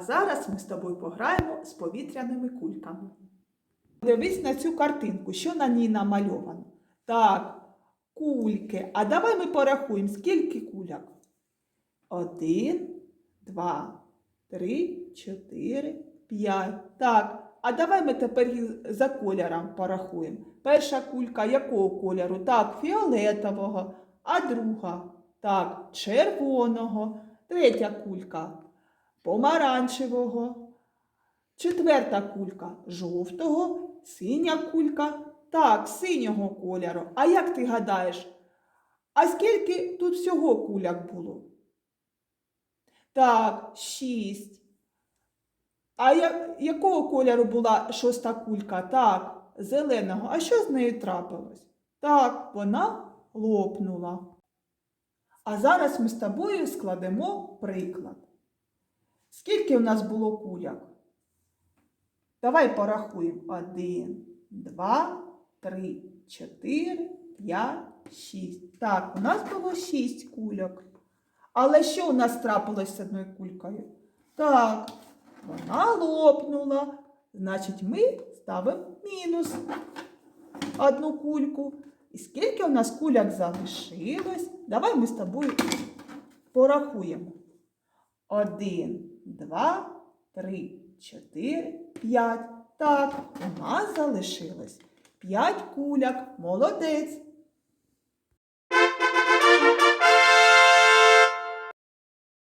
зараз ми з тобою пограємо з повітряними кульками. Дивись на цю картинку, що на ній намальовано. Так, кульки. А давай ми порахуємо, скільки куляк. Один, два, три, чотири, п'ять. Так. А давай ми тепер їх за кольором порахуємо. Перша кулька якого кольору? Так, фіолетового, а друга так, червоного, третя кулька помаранчевого, четверта кулька жовтого, синя кулька так, синього кольору. А як ти гадаєш? А скільки тут всього куляк було? Так, шість. А я, якого кольору була шоста кулька? Так, зеленого. А що з нею трапилось? Так, вона лопнула. А зараз ми з тобою складемо приклад. Скільки у нас було куляк? Давай порахуємо. Один, два, три, чотири, п'ять, шість. Так, у нас було шість кульок. Але що у нас трапилось з одною кулькою? Так, вона лопнула. Значить, ми ставимо мінус одну кульку. І скільки у нас куляк залишилось? Давай ми з тобою порахуємо. Один, два, три, чотири, п'ять. Так, у нас залишилось п'ять куляк. Молодець.